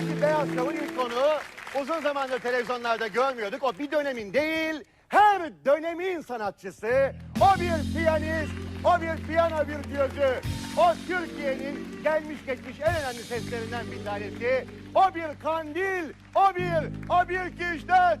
Belki Beyaz Şov'un ilk konuğu uzun zamandır televizyonlarda görmüyorduk. O bir dönemin değil, her dönemin sanatçısı. O bir piyanist, o bir piyano virtüözü. O Türkiye'nin gelmiş geçmiş en önemli seslerinden bir tanesi. O bir kandil, o bir, o bir kişiden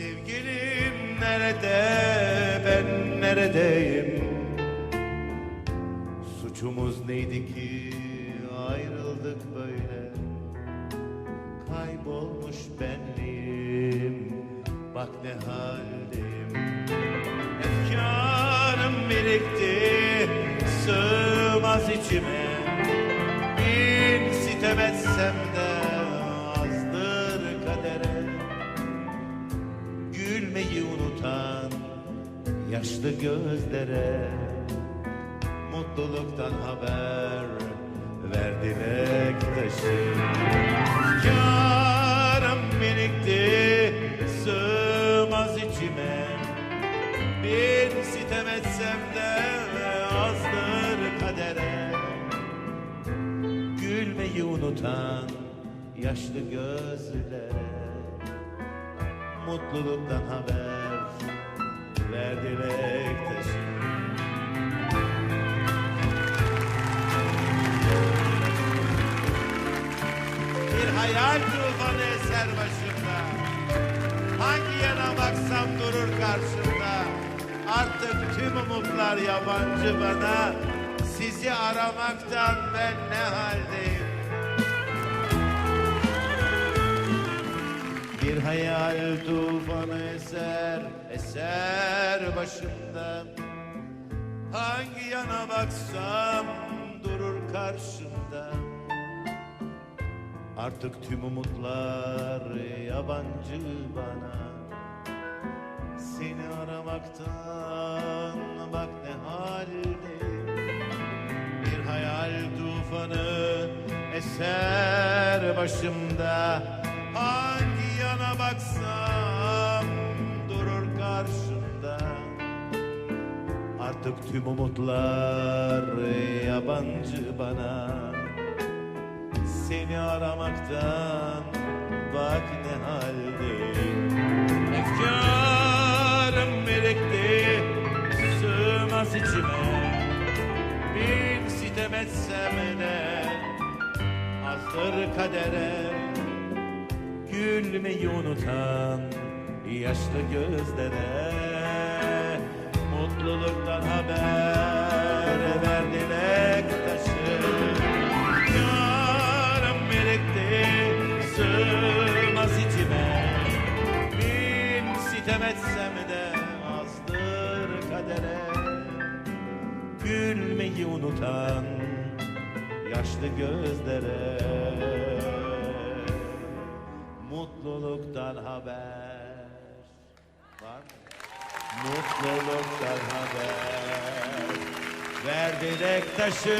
Sevgilim nerede ben neredeyim? Suçumuz neydi ki ayrıldık böyle? Kaybolmuş benliğim bak ne haldeyim? Efkarım birikti sığmaz içime yaşlı gözlere Mutluluktan haber ver dilek taşı. Karım birikti sığmaz içime. Bir sitem etsem de azdır kadere. Gülmeyi unutan yaşlı gözlere mutluluktan haber hayal tufanı eser başımda. Hangi yana baksam durur karşımda. Artık tüm umutlar yabancı bana. Sizi aramaktan ben ne haldeyim? Bir hayal tufanı eser, eser başımdan Hangi yana baksam durur karşımda Artık tüm umutlar yabancı bana. Seni aramaktan bak ne haldeyim Bir hayal tufanı eser başımda. Hangi yana baksam durur karşımda. Artık tüm umutlar yabancı bana Seni aramaktan bak ne haldeyim Efkarım birikti sığmaz içime. Bin sitem etsem de azdır kadere. Gülmeyi unutan yaşlı gözlere Mutluluktan haber Bin sitem etsem de azdır kadere. Gülmeyi unutan yaşlı gözlere. Mutluluktan haber. Var mı? Mutluluktan haber. Ver dilek taşı